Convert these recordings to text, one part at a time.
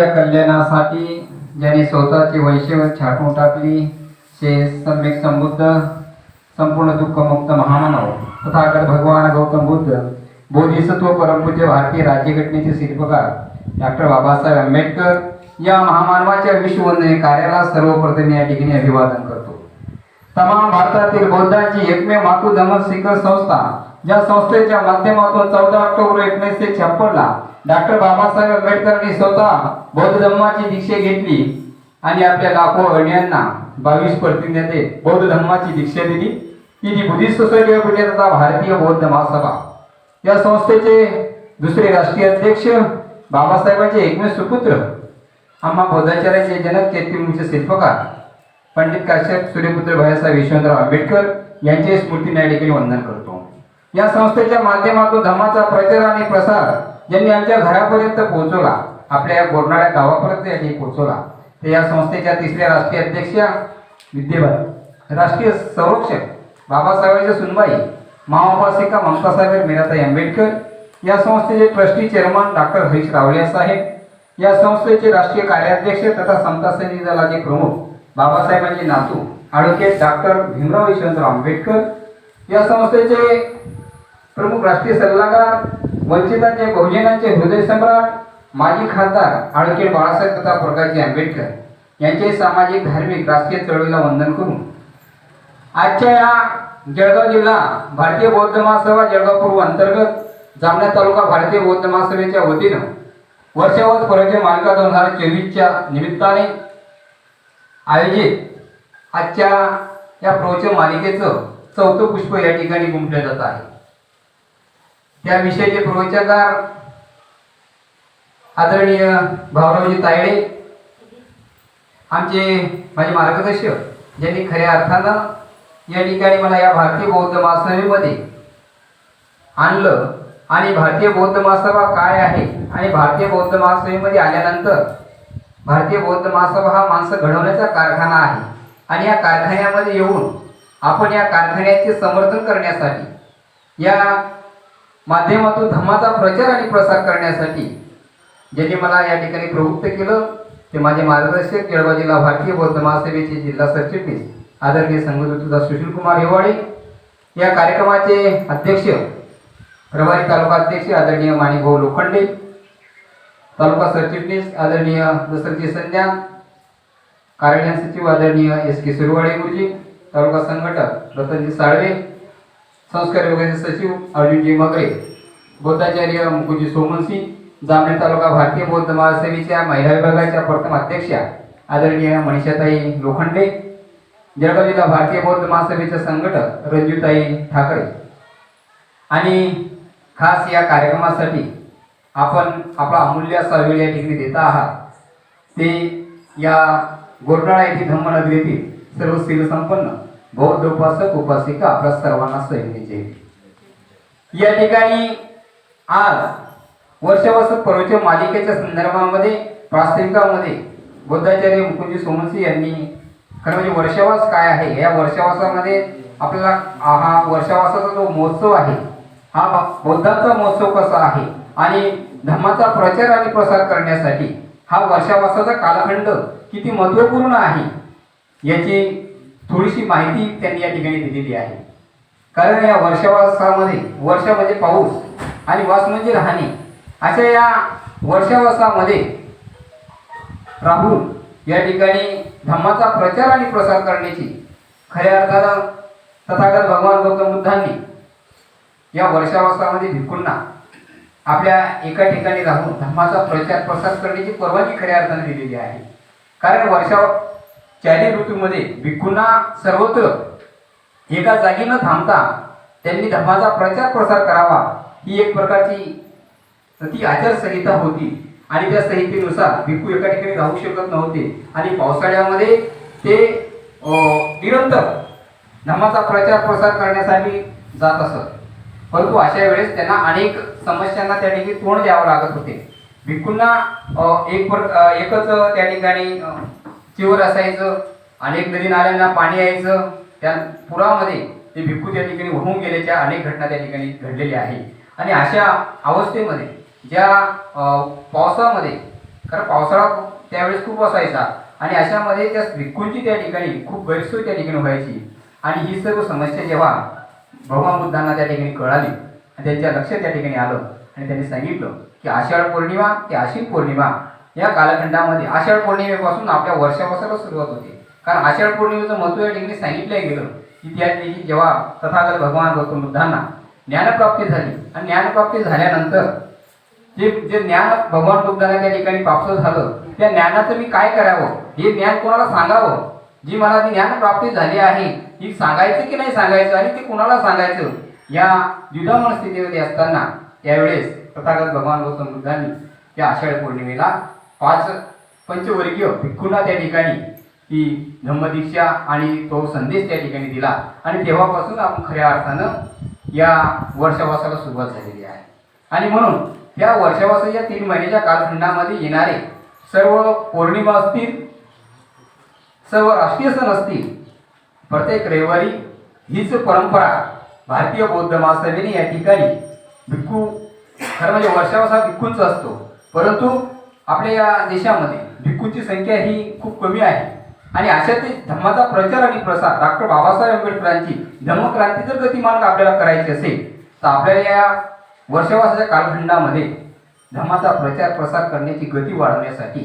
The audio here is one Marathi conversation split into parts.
कल्याणासाठी ज्याने स्वतःचे वैशिष्ट्य छाटून टाकली ते सम्यक संबुद्ध संपूर्ण दुःखमुक्त महामानव. तथागत भगवान गौतम बुद्ध बोधिसत्व परमपूज्य भारतीय राज्यघटनेचे शिल्पकार डॉक्टर बाबासाहेब आंबेडकर या महामानवाच्या विश्ववंदनीय कार्याला सर्वप्रथम या ठिकाणी अभिवादन करतो. तमाम भारतातील बौद्धांची एकमेव मातृ शिखर संस्था या संस्थेच्या माध्यमातून चौदा ऑक्टोबर एकोणीसशे छप्पनला डॉक्टर बाबासाहेब आंबेडकरांनी स्वतः बौद्ध धम्माची दीक्षा घेतली आणि आपल्या लाखो अण्यांना बावीस प्रतिज्ञाने बौद्ध धम्माची दीक्षा दिली. ती बुद्धिस्ट सोसायटी ऑफ इंडिया तथा भारतीय बौद्ध महासभा. या संस्थेचे दुसरे राष्ट्रीय अध्यक्ष बाबासाहेबांचे एकमेव सुपुत्र आम्हा बौद्धाचार्याचे जनक चैत्यमुचे शिल्पकार पंडित काश्यप सूर्यपुत्र भैयासाहेब यशवंतराव आंबेडकर यांचे स्मृती न्याय ठिकाणी वंदन करतो. या संस्थेच्या माध्यमातून धर्माचा प्रचार आणि प्रसार ज्यांनी आमच्या घरापर्यंत पोहोचवला आपल्या या बोरनाळ्या गावापर्यंत यांनी पोहोचवला. ते या संस्थेच्या तिसऱ्या राष्ट्रीय अध्यक्षा विद्येबाई राष्ट्रीय संरक्षक बाबासाहेबांच्या सुनबाई महाउपासिका ममतासाहेब मीराताई आंबेडकर या संस्थेचे trustee chairman doctor Harish Rawale साहेब या संस्थेचे राष्ट्रीय कार्याध्यक्ष तथा समतासेनी दलाचे प्रमुख बाबासाहेबांचे नातू ॲडव्होकेट डॉक्टर भीमराव यशवंतराव आंबेडकर या संस्थेचे प्रमुख राष्ट्रीय सल्लागार वंचितांचे बहुजनांचे हृदय सम्राट माजी खासदार ॲडव्होकेट बाळासाहेब तथा प्रकाशजी आंबेडकर यांचे सामाजिक धार्मिक राष्ट्रीय चळवळीला वंदन करून. आजच्या या जळगाव जिल्हा भारतीय बौद्ध महासभा जळगाव पूर्व अंतर्गत जामण्यात तालुका भारतीय बौद्ध महासभेच्या वतीनं वर्षावर पर्यटन मालिका दोन हजार चोवीसच्या निमित्ताने आयोजित आजच्या या प्रवचन मालिकेचं चौथं पुष्प या ठिकाणी गुंफलं जात आहे. त्या विषयाचे प्रवचनकार आदरणीय भाऊरावजी तायडे आमचे माझे मार्गदर्शक ज्यांनी खऱ्या अर्थानं या ठिकाणी मला या भारतीय बौद्ध महासभेमध्ये आणलं. आणि भारतीय बौद्ध महासभा काय आहे? आणि भारतीय बौद्ध महासभेमध्ये आल्यानंतर भारतीय बौद्ध महासभा हा माणसं घडवण्याचा कारखाना आहे. आणि या कारखान्यामध्ये येऊन आपण या कारखान्याचे समर्थन करण्यासाठी या माध्यमातून धर्माचा प्रचार आणि प्रसार करण्यासाठी ज्यांनी मला या ठिकाणी प्रवृत्त केलं ते माझे मार्गदर्शक केळवा जिल्हा भारतीय बौद्ध महासभेचे जिल्हा सरचिटणीस आदरणीय संघदूतदा सुशील कुमार हेवाडे या कार्यक्रमाचे अध्यक्ष प्रभारी तालुका अध्यक्ष आदरणीय माणिकभाऊ लोखंडे तालुका सरचिटणीस आदरणीय दसरजी संध्या कार्यालय सचिव आदरणीय एस के सुरवाडे गुरुजी तालुका संघटक रतनजी साळवे संस्कार विभागाचे सचिव अर्जुनजी मगरे बौद्धाचार्य मुकुजी सोमनसी जामनेर तालुका भारतीय बौद्ध महासेवेच्या महिला विभागाच्या प्रथम अध्यक्षा आदरणीय मनीषाताई लोखंडे जळगाव जिल्हा भारतीय बौद्ध महासभेचे संघटक रंजूताई ठाकरे. आणि खास या कार्यक्रमासाठी आपण आपला अमूल्य असा वेळ या ठिकाणी देता आहात. ते या गोरनाळा येथे धम्मनगरीतील सर्व शील संपन्न. बौद्ध उपासक उपासिका आपल्या सर्वांना सैन्याचे या ठिकाणी आज वर्षावासक पर्वच्या मालिकेच्या संदर्भामध्ये प्रास्ताविकामध्ये बुद्धाचार्य मुकुंजी सोमसी यांनी खरं म्हणजे वर्षावास काय आहे? या वर्षावासामध्ये आपल्याला हा वर्षावासाचा जो महोत्सव आहे हा बौद्धाचा महोत्सव कसा आहे? आणि धर्माचा प्रचार आणि प्रसार करण्यासाठी हा वर्षावासाचा कालखंड किती महत्त्वपूर्ण आहे? याची थोडीशी माहिती त्यांनी या ठिकाणी दिलेली आहे. कारण या वर्षावासामध्ये वर्षा म्हणजे पाऊस आणि वास म्हणजे राहणे. अशा या वर्षावासामध्ये राहून या ठिकाणी धम्माचा प्रचार आणि प्रसार करण्याची खऱ्या अर्थानं तथागत भगवान गौतम बुद्धांनी या वर्षावासामध्ये भिक्खूंना आपल्या एका ठिकाणी राहून धम्माचा प्रचार प्रसार करण्याची परवानगी खऱ्या अर्थाने दिलेली आहे. कारण वर्षा चारी ऋतूमध्ये भिक्खूंना सर्वत्र एका जागी न थांबता त्यांनी धर्माचा प्रचार प्रसार करावा ही एक प्रकारची ती आचारसंहिता होती. आणि त्या संहितेनुसार भिक्खू एका ठिकाणी राहू शकत नव्हते. आणि पावसाळ्यामध्ये ते निरंतर धर्माचा प्रचार प्रसार करण्यासाठी जात असत. परंतु अशा वेळेस त्यांना अनेक समस्यांना त्या ठिकाणी तोंड द्यावं लागत होते. भिक्खूंना एक प्र एकच त्या ठिकाणी चिवर असायचं अनेक नदी नाल्यांना पाणी यायचं त्या पुरामध्ये ते भिक्खू त्या ठिकाणी वाहून गेल्याच्या अनेक घटना त्या ठिकाणी घडलेल्या आहे आणि अशा अवस्थेमध्ये ज्या पावसामध्ये कारण पावसाळा त्यावेळेस खूप असायचा आणि अशामध्ये त्या भिक्खूंची त्या ठिकाणी खूप गैरसोय त्या ठिकाणी व्हायची. आणि ही सर्व समस्या जेव्हा भगवान बुद्धांना त्या ठिकाणी कळाली आणि त्यांच्या लक्षात त्या ठिकाणी आलं आणि त्यांनी सांगितलं की आषाढ पौर्णिमा ते आश्विन पौर्णिमा या कालखंडामध्ये आषाढ पौर्णिमेपासून आपल्या वर्षापासूनच सुरुवात होते. कारण आषाढ पौर्णिमेचं महत्त्व या ठिकाणी सांगितलं गेलं. की त्या दिवशी जेव्हा तथागत भगवान गौतम बुद्धांना ज्ञानप्राप्ती झाली आणि ज्ञानप्राप्ती झाल्यानंतर जे जे ज्ञान भगवान बुद्धांना त्या ठिकाणी प्राप्त झालं त्या ज्ञानाचं मी काय करावं? हे ज्ञान कोणाला सांगावं? जी मला ती ज्ञानप्राप्ती झाली आहे ही सांगायचं की नाही सांगायचं आणि ते कोणाला सांगायचं? या द्विधामन स्थितीमध्ये असताना त्यावेळेस तथागत भगवान गौतम बुद्धांनी त्या आषाढ पौर्णिमेला पाच पंचवर्गीय भिक्खूंना त्या ठिकाणी ती धम्मदीक्षा आणि तो संदेश त्या ठिकाणी दिला. आणि तेव्हापासून आपण खऱ्या अर्थानं या वर्षावासाला सुरुवात झालेली आहे. आणि म्हणून या वर्षावासाच्या तीन महिन्याच्या कालखंडामध्ये येणारे सर्व पौर्णिमा असतील सर्व राष्ट्रीय सण असतील प्रत्येक रविवारी हीच परंपरा भारतीय बौद्ध महासभेने या ठिकाणी भिक्खू खरं म्हणजे वर्षावासा भिक्खूंचा असतो. परंतु आपल्या या देशामध्ये भिक्खूंची संख्या ही खूप कमी आहे. आणि अशातच धम्माचा प्रचार आणि प्रसार डॉक्टर बाबासाहेब आंबेडकरांची धम्मक्रांती जर गतिमान आपल्याला करायची असेल तर आपल्याला या वर्षावासाच्या कालखंडामध्ये धम्माचा प्रचार प्रसार करण्याची गती वाढवण्यासाठी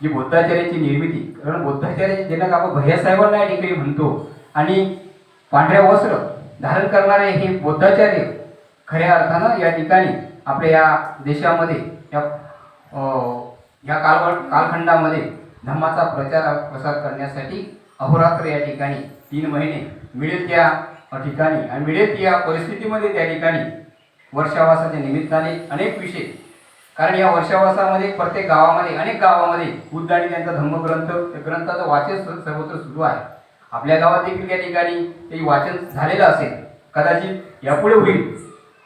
जी बौद्धाचार्याची निर्मिती कारण बौद्धाचार्य जनक आपण भैयासाहेबांना या ठिकाणी म्हणतो आणि पांढऱ्या वस्त्र धारण करणारे हे बौद्धाचार्य खऱ्या अर्थानं या ठिकाणी आपल्या या देशामध्ये या या काल कालखंडामध्ये धम्माचा प्रचार प्रसार करण्यासाठी अहोरात्र या ठिकाणी तीन महिने मिळेल त्या ठिकाणी आणि मिळेल त्या परिस्थितीमध्ये त्या ठिकाणी वर्षावासाच्या निमित्ताने अनेक विषय. कारण या वर्षावासामध्ये प्रत्येक गावामध्ये अनेक गावामध्ये बुद्ध आणि त्यांचा धम्मग्रंथ त्या ग्रंथाचं वाचन सर्वत्र सुरू आहे. आपल्या गावात देखील त्या ठिकाणी ते वाचन झालेलं असेल. कदाचित यापुढे होईल.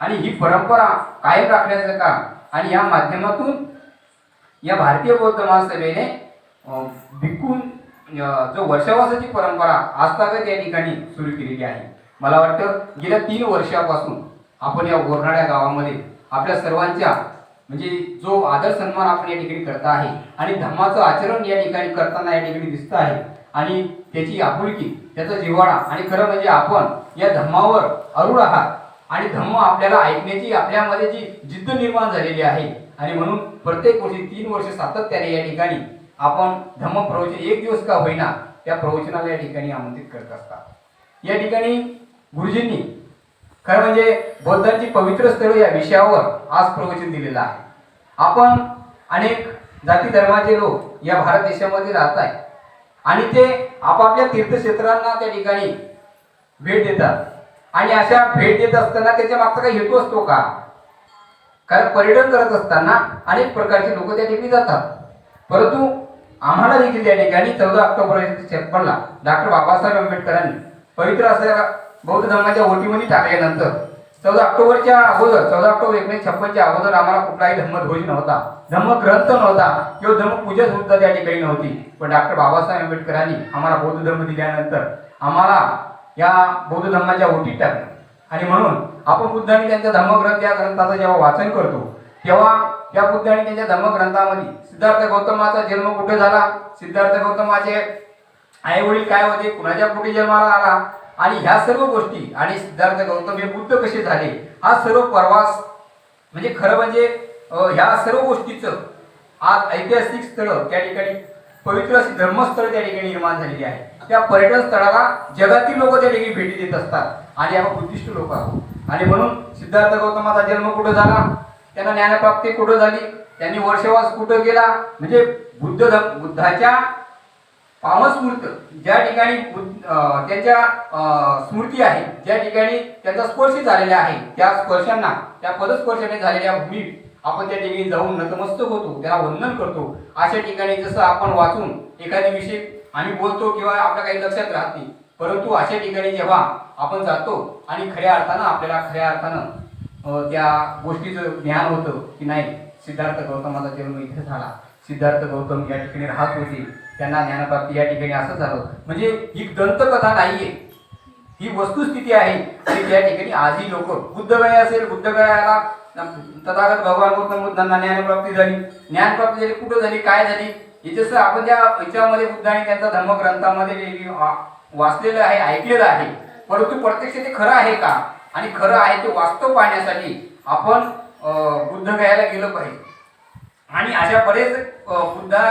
आणि ही परंपरा कायम राखण्याचं काम आणि या माध्यमातून या भारतीय बौद्ध महासभेने भिकून जो वर्षावासाची परंपरा आजतागत या ठिकाणी सुरू केलेली आहे. मला वाटतं गेल्या तीन वर्षापासून आपण या गोरनाड्या गावामध्ये आपल्या सर्वांच्या म्हणजे जो आदर सन्मान आपण या ठिकाणी करता आहे आणि धम्माचं आचरण या ठिकाणी करताना या ठिकाणी दिसत आहे आणि त्याची आपुलकी त्याचा जिव्हाळा आणि खरं म्हणजे आपण या धम्मावर अरुळ आहात आणि धम्म आपल्याला ऐकण्याची आपल्यामध्ये जी जिद्द निर्माण झालेली आहे आणि म्हणून प्रत्येक वर्षी तीन वर्ष सातत्याने या ठिकाणी आपण धम्म प्रवचन एक दिवस का होईना त्या प्रवचनाला या ठिकाणी आमंत्रित करत असतात. या ठिकाणी गुरुजींनी खरं म्हणजे बौद्धांची पवित्र स्थळ या विषयावर आज प्रवचन दिलेलं आहे. आपण अनेक जाती धर्माचे लोक या भारत देशामध्ये राहत आहे आणि ते आपापल्या तीर्थक्षेत्रांना त्या ठिकाणी भेट देतात. आणि अशा भेट देत असताना त्याच्या मागचा काही हेतू असतो का? कारण पर्यटन करत असताना अनेक प्रकारचे लोक त्या ठिकाणी जातात. परंतु आम्हाला देखील त्या ठिकाणी चौदा ऑक्टोबर एकोणीसशे छप्पनला डॉक्टर बाबासाहेब आंबेडकरांनी पवित्र असलेल्या बौद्ध धर्माच्या ओटीमध्ये टाकल्यानंतर चौदा ऑक्टोबरच्या अगोदर चौदा ऑक्टोबर एकोणीसशे छप्पनच्या अगोदर आम्हाला कुठलाही धम्मध्वज नव्हता. धम्मग्रंथ नव्हता. किंवा धम्मपूजा सुद्धा त्या ठिकाणी नव्हती. पण डॉक्टर बाबासाहेब आंबेडकरांनी आम्हाला बौद्ध धर्म दिल्यानंतर आम्हाला या बौद्ध धर्माच्या ओटीत टाकलं. आणि म्हणून आपण बुद्ध आणि त्यांच्या धर्मग्रंथ या ग्रंथाचं जेव्हा वाचन करतो तेव्हा या बुद्ध आणि त्यांच्या धर्मग्रंथामध्ये सिद्धार्थ गौतमाचा जन्म कुठे झाला? सिद्धार्थ गौतमाचे आई वडील काय होते? कुणाच्या कुठे जन्माला आला? आणि ह्या सर्व गोष्टी आणि सिद्धार्थ गौतम हे बुद्ध कसे झाले? हा सर्व प्रवास म्हणजे खरं म्हणजे ह्या सर्व गोष्टीचं आज ऐतिहासिक स्थळं त्या ठिकाणी पवित्र धर्मस्थळ त्या ठिकाणी निर्माण झालेली आहे. त्या पर्यटन स्थळाला जगातील लोक त्या ठिकाणी भेटी देत असतात. आणि आपण बुद्धिस्ट लोक आहोत. आणि म्हणून सिद्धार्थ गौतमाचा जन्म कुठं झाला? त्यांना ज्ञानप्राप्ती कुठं झाली? त्यांनी वर्षवास कुठं गेला? म्हणजे बुद्ध बुद्धाच्या पामस्मृत ज्या ठिकाणी बुद्ध- त्यांच्या स्मृती आहे ज्या ठिकाणी त्यांचा स्पर्श झालेला आहे त्या स्पर्शांना त्या पदस्पर्शाने झालेल्या भूमी आपण त्या ठिकाणी जाऊन नतमस्तक होतो त्याला वंदन करतो. अशा ठिकाणी जसं आपण वाचून एखादी विषय आम्ही बोलतो किंवा आपल्या काही लक्षात राहत नाही परंतु अशा ठिकाणी जेव्हा आपण जातो आणि खऱ्या अर्थानं आपल्याला खऱ्या अर्थानं त्या गोष्टीचं ज्ञान होतं की नाही सिद्धार्थ गौतमाचा जन्म इथे झाला सिद्धार्थ गौतम या ठिकाणी राहत होते त्यांना ज्ञानप्राप्ती या ठिकाणी असं झालं. म्हणजे ही दंतकथा नाहीये. ही वस्तुस्थिती आहे आणि त्या ठिकाणी आजही लोक बुद्धगया असेल बुद्धगयाला तथागत भगवान गौतम बुद्धांना ज्ञानप्राप्ती झाली. ज्ञानप्राप्ती झाली कुठं झाली काय झाली? याच्यासह आपण त्या याच्यामध्ये बुद्धाने त्यांचा धर्मग्रंथामध्ये लिहिली- वाचलेलं आहे ऐकलेलं आहे. परंतु प्रत्यक्ष ते खरं आहे का? आणि खरं आहे ते वास्तव पाहण्यासाठी आपण बुद्धगयाला गेलं पाहिजे. आणि अशा बरेच बुद्धा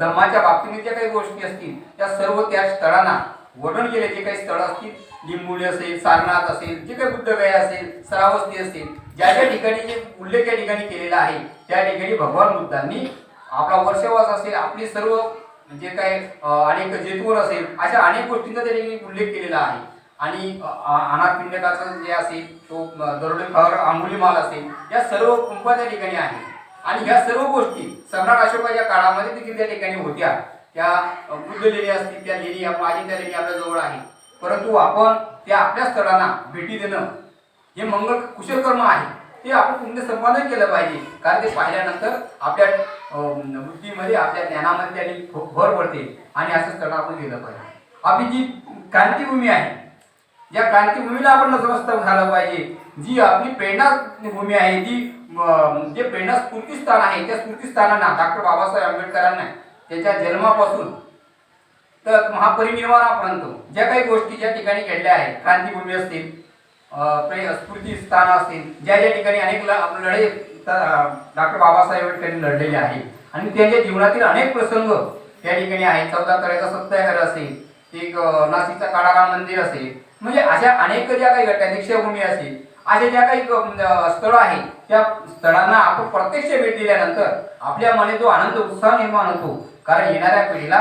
धर्माच्या बाबतीने ज्या काही गोष्टी असतील त्या सर्व त्या स्थळांना वर्णन केले. जे काही स्थळं असतील लिंबुडी असेल सारनाथ असेल जे काही बुद्धगया असेल सरावस्ती असेल ज्या ज्या ठिकाणी जे उल्लेख या ठिकाणी केलेला आहे त्या ठिकाणी भगवान बुद्धांनी आपला वर्षवास असेल आपली सर्व जे काय अनेक जेतवर असेल अशा अनेक गोष्टींचा त्यांनी उल्लेख केलेला आहे. आणि अ, अनाथ जे असेल तो दरोडेखावर आंबुली माल असेल या सर्व कुंपा त्या ठिकाणी आहे आणि ह्या सर्व गोष्टी सम्राट अशोकाच्या काळामध्ये देखील त्या ठिकाणी होत्या. त्या बुद्ध लेणी असतील त्या लेणी आपण त्या लेणी आपल्या जवळ आहे परंतु आपण त्या आपल्या स्थळांना भेटी देणं हे मंगल कुशल कर्म आहे. ते आपण पुण्य संपादन केलं पाहिजे. कारण ते पाहिल्यानंतर आपल्या बुद्धीमध्ये आपल्या ज्ञानामध्ये आणि भर पडते. आणि असंच त्याला आपण गेलं पाहिजे. आपली जी क्रांतीभूमी आहे. ज्या क्रांतीभूमीला आपण नतमस्तक झालं पाहिजे. जी आपली प्रेरणा भूमी आहे जी जे प्रेरणा स्फूर्तीस्थान आहे त्या स्फूर्तीस्थानांना डॉक्टर बाबासाहेब आंबेडकरांना त्याच्या जन्मापासून तर महापरिनिर्वाणापर्यंत ज्या काही गोष्टी ज्या ठिकाणी घडल्या आहेत क्रांतीभूमी असतील स्फूर्तीस्थान प्रे असतील ज्या ज्या ठिकाणी अनेक ल- लढे डॉक्टर बाबासाहेब आंबेडकरांनी लढलेले आहे. आणि त्यांच्या जीवनातील अनेक प्रसंग त्या ठिकाणी आहेत. चौदा तळ्याचा सत्याग्रह असेल एक नाशिकचा काळाराम मंदिर असेल. म्हणजे अशा अनेक ज्या काही घटना दीक्षाभूमी असेल अशा ज्या काही स्थळं आहेत त्या स्थळांना आपण प्रत्यक्ष भेट दिल्यानंतर आपल्या मनात जो आनंद उत्साह निर्माण होतो. कारण येणाऱ्या पिढीला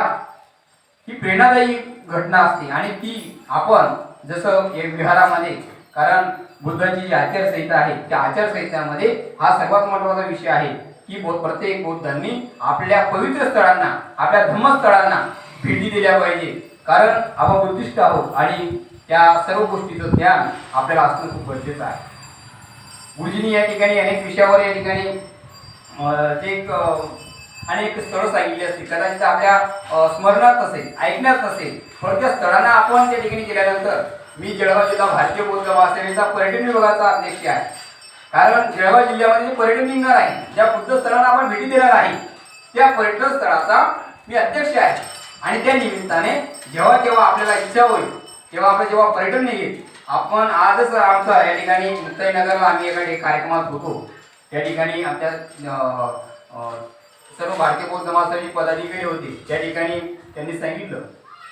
ही प्रेरणादायी घटना असते. आणि ती आपण जसं विहारामध्ये कारण बुद्धाची जी आचारसंहिता आहे त्या आचारसंहितामध्ये हा सर्वात महत्त्वाचा विषय आहे की बौ- प्रत्येक बौद्धांनी आपल्या पवित्र स्थळांना आपल्या धर्मस्थळांना भेटी दिल्या पाहिजे. कारण आपण बुद्धिष्ट आहोत आणि त्या सर्व गोष्टीचं ज्ञान आपल्याला असणं खूप गरजेचं आहे. गुरुजींनी या ठिकाणी अनेक विषयावर या ठिकाणी जे एक अनेक स्थळं सांगितली असतील. कदाचित आपल्या स्मरणात नसेल ऐकण्यात नसेल पण त्या स्थळांना आपण त्या ठिकाणी गेल्यानंतर मी जळगाव जिल्हा भारतीय बौद्ध महासेवेचा पर्यटन विभागाचा अध्यक्ष आहे. कारण जळगाव जिल्ह्यामध्ये जे पर्यटन निघणार आहे ज्या बुद्ध स्थळांना आपण भेटी देणार आहे त्या पर्यटन स्थळाचा मी अध्यक्ष आहे. आणि त्या निमित्ताने जेव्हा जेव्हा आपल्याला इच्छा होईल तेव्हा आपलं जेव्हा पर्यटन निघेल आपण आजच आमचा या ठिकाणी मुक्ताईनगरला आम्ही एका कार्यक्रमात होतो. त्या ठिकाणी आमच्या सर्व भारतीय बौद्ध महासभेचे पदाधिकारी होते. त्या ठिकाणी त्यांनी सांगितलं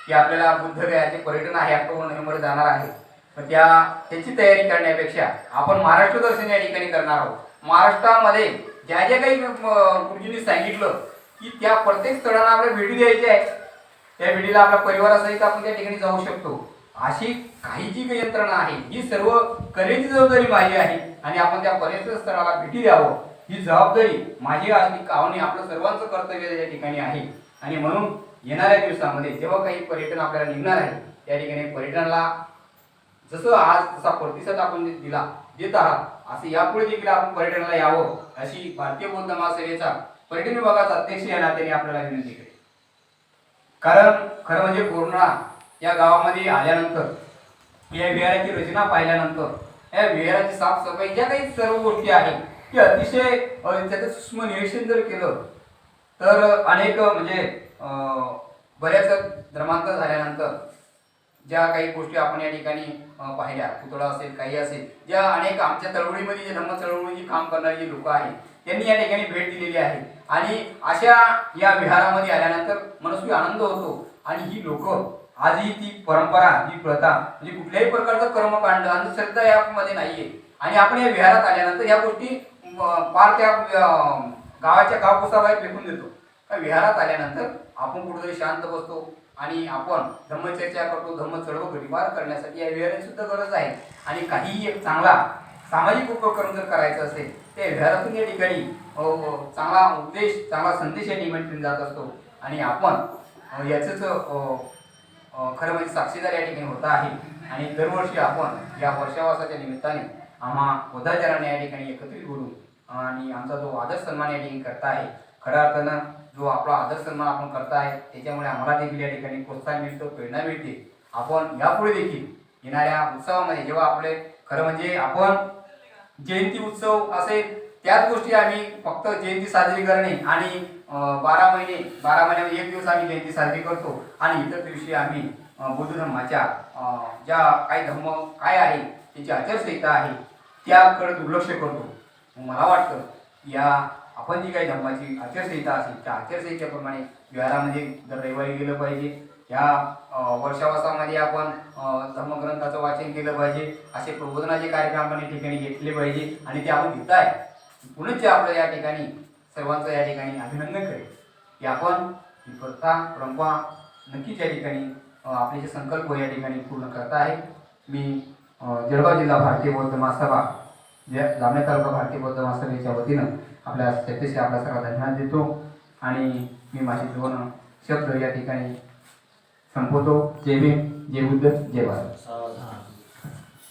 की आपल्याला बुद्धगयाचे पर्यटन आहे ऑक्टोबर नोव्हेंबर जाणार आहे. पण त्या त्याची तयारी करण्यापेक्षा आपण महाराष्ट्र दर्शन या ठिकाणी करणार आहोत. महाराष्ट्रामध्ये ज्या ज्या काही गुरुजींनी सांगितलं की त्या प्रत्येक स्थळांना आपल्याला भेटी द्यायची आहे. त्या भेटीला आपल्या परिवारासहित आपण त्या ठिकाणी जाऊ शकतो. अशी काही जी काही यंत्रणा आहे ही सर्व कलेची जबाबदारी माझी आहे आणि आपण त्या पर्यटन स्थळाला भेटी द्यावं. ही जबाबदारी माझी आणि आणि आपलं सर्वांचं कर्तव्य या ठिकाणी आहे. आणि म्हणून येणाऱ्या दिवसामध्ये जेव्हा काही पर्यटन आपल्याला निघणार आहे त्या ठिकाणी पर्यटनाला जसं आज जसा प्रतिसाद आपण दिला देत आहात असं यापुढे देखील आपण पर्यटनाला यावं अशी भारतीय बौद्ध महासेवेचा पर्यटन विभागाचा अध्यक्ष या नात्याने आपल्याला विनंती केली कारण खरं म्हणजे कोरोना या गावामध्ये आल्यानंतर या विहाराची रचना पाहिल्यानंतर या विहाराची साफसफाई ज्या काही सर्व गोष्टी आहेत की अतिशय त्याचं सूक्ष्म निरीक्षण जर केलं तर अनेक म्हणजे बऱ्याच धर्मांतर झाल्यानंतर ज्या काही गोष्टी आपण या ठिकाणी पाहिल्या पुतळा असेल काही असेल ज्या अनेक आमच्या चळवळीमध्ये जे धर्म चळवळीची काम करणारी जी लोक आहेत त्यांनी या ठिकाणी भेट दिलेली आहे. आणि अशा या विहारामध्ये आल्यानंतर मनस्वी आनंद होतो. आणि ही लोक आजही ती परंपरा ही प्रथा म्हणजे कुठल्याही प्रकारचं कर्मकांड अंधश्रद्धा यामध्ये नाहीये. आणि आपण या विहारात आल्यानंतर या गोष्टी पार त्या गावाच्या गावपुसाबाहेर फेकून देतो. का विहारात आल्यानंतर आपण कुठेतरी शांत बसतो आणि आपण धम्मचर्चा करतो धम्म चळवळ घडीवार करण्यासाठी या विहाराची सुद्धा गरज आहे. आणि काही एक चांगला सामाजिक उपक्रम जर करायचा असेल त्या विहारातून या ठिकाणी चांगला उपदेश चांगला संदेश या ठिकाणी जात असतो. आणि आपण याचंच खरं म्हणजे साक्षीदार या ठिकाणी होता आहे. आणि दरवर्षी आपण या वर्षावासाच्या निमित्ताने आम्हा बोधाचाराने या ठिकाणी एकत्रित बोलू आणि आमचा जो आदर सन्मान या ठिकाणी करता आहे खऱ्या अर्थानं जो आपला आदर सन्मान आपण करताय आहे त्याच्यामुळे आम्हाला देखील या ठिकाणी प्रोत्साहन मिळतो प्रेरणा मिळते. आपण यापुढे देखील येणाऱ्या उत्सवामध्ये जेव्हा आपले खरं म्हणजे आपण जयंती उत्सव असेल त्याच गोष्टी आम्ही फक्त जयंती साजरी करणे आणि बारा महिने बारा महिन्यामध्ये एक दिवस आम्ही जयंती साजरी करतो. आणि इतर दिवशी आम्ही बौद्ध धर्माच्या ज्या काही धर्म काय आहे त्याची आचारसंहिता आहे त्याकडे दुर्लक्ष करतो. मला वाटतं या आपण जी काही धर्माची आचारसंहिता असेल त्या आचारसंहितेप्रमाणे विहारामध्ये दर रविवारी गेलं पाहिजे. या वर्षावासामध्ये आपण धर्मग्रंथाचं वाचन केलं पाहिजे. असे प्रबोधनाचे कार्यक्रम आपण या ठिकाणी घेतले पाहिजे आणि ते आपण घेत आहे. पुनश्च आपलं या ठिकाणी सर्वांचं या ठिकाणी अभिनंदन करेल. की आपण ही प्रथा परंपरा नक्कीच या ठिकाणी आपले जे संकल्प या ठिकाणी पूर्ण करत आहे. मी जळगाव जिल्हा भारतीय बौद्ध महासभा जे जामनेर तालुका भारतीय बौद्ध महासभेच्या वतीनं आपल्या सत्तेशी आपला सर्व धन्यवाद देतो. आणि मी माझे दोन शब्द या ठिकाणी संपवतो. जय भीम जय बुद्ध जय भारत.